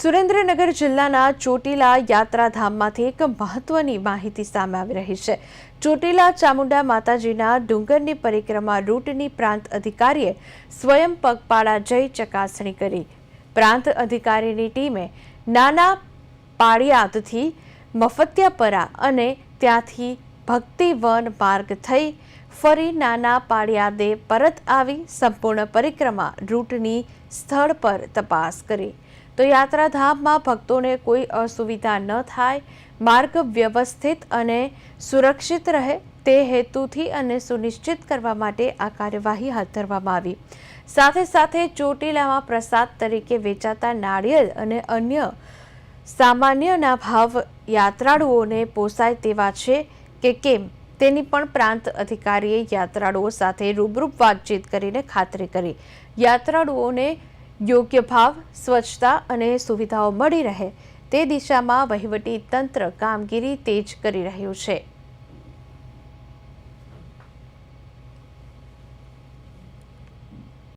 સુરેન્દ્રનગર જિલ્લાના ચોટીલા યાત્રાધામમાંથી એક મહત્વની માહિતી સામે આવી રહી છે. ચોટીલા ચામુંડા માતાજીના ડુંગરની પરિક્રમા રૂટની પ્રાંત અધિકારીએ સ્વયં પગપાળા જઈ ચકાસણી કરી. પ્રાંત અધિકારીની ટીમે નાના પાળિયાદથી મફત્યાપરા અને ત્યાંથી ભક્તિવન માર્ગ થઈ ફરી નાના પાળિયાદે પરત આવી સંપૂર્ણ પરિક્રમા રૂટની સ્થળ પર તપાસ કરી. તો યાત્રાધામમાં ભક્તોને કોઈ અસુવિધા ન થાય, માર્ગ વ્યવસ્થિત અને સુરક્ષિત રહે તે હેતુથી અને સુનિશ્ચિત કરવા માટે આ કાર્યવાહી હાથ ધરવામાં આવી. સાથે સાથે ચોટીલામાં પ્રસાદ તરીકે વેચાતા નાળિયેર અને અન્ય સામાન્યના ભાવ યાત્રાળુઓને પોસાય તેવા છે કે કેમ? તેની પણ પ્રાંત અધિકારીએ યાત્રાળુઓ સાથે રૂબરૂપ વાતચીત કરીને ખાતરી કરી. યાત્રાળુઓને યોગ્ય ભાવ, સ્વચ્છતા અને સુવિધાઓ મળી રહે તે દિશામાં વહીવટી તંત્ર કામગીરી તેજ કરી રહ્યું છે.